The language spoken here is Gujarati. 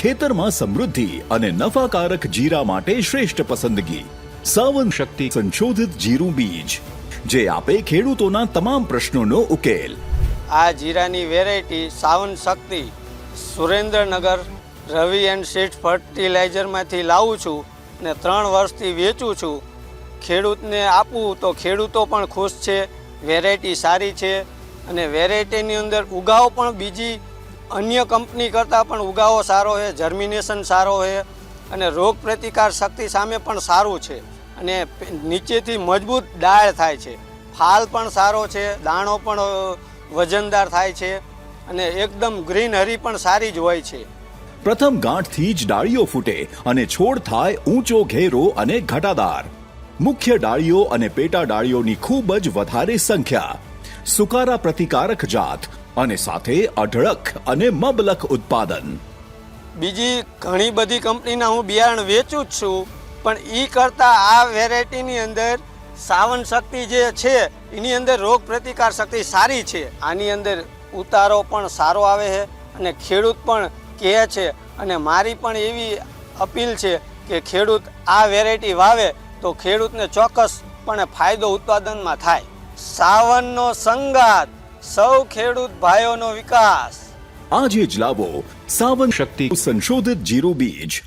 ખેતરમાં સમૃદ્ધિ અને નફાકારક જીરા માટે શ્રેષ્ઠ પસંદગી. સાવન શક્તિ સંશોધિત જીરું બીજ, જે આપે ખેડૂતોના તમામ પ્રશ્નોનો ઉકેલ. આ જીરાની variety Sawan Shakti, Surendranagar, Ravi and seeds ફર્ટિલાઇઝરમાંથી લાવું છું ને ત્રણ વર્ષથી વેચું છું. ખેડૂતને આપું તો ખેડૂતો પણ ખુશ છે વેરાયટી સારી છે અને વેરાયટીની અંદર ઉગાવ પણ બીજી અન્ય કંપની કરતાં પણ ઉગાવો સારો છે જર્મિનેશન સારો છે અને રોગ પ્રતિકાર શક્તિ સામે પણ સારું છે અને નીચેથી મજબૂત ડાળ થાય છે. ફાલ પણ સારો છે, દાણો પણ વજનદાર થાય છે અને એકદમ ગ્રીનહરી પણ સારી જ હોય છે. પ્રથમ ગાંઠથી જ ડાળીઓ ફૂટે અને છોડ થાય ઊંચો, ઘેરો અને ઘટાદાર. મુખ્ય ડાળીઓ અને પેટા ડાળીઓની ખૂબ જ વધારે સંખ્યા. સુકારા પ્રતિકારક જાત અને સાથે અઢળક અને મબલક ઉત્પાદન. બીજી ઘણી બધી કંપનીના હું બિયારણ વેચું જ છું, પણ એ કરતાં આ વેરાયટીની અંદર સાવન શક્તિ જે છે, એની અંદર રોગ પ્રતિકાર શક્તિ સારી છે. આની અંદર ઉતારો પણ સારો આવે છે અને ખેડૂત પણ કહે છે અને મારી પણ એવી અપીલ છે કે ખેડૂત આ વેરાયટી વાવે તો ખેડૂતને ચોક્કસપણે ફાયદો ઉત્પાદનમાં થાય. સાવનનો સંગાત સૌ ખેડૂત ભાઈઓનો વિકાસ. આજે જ લાવો સાવન શક્તિ સંશોધિત જીરું બીજ.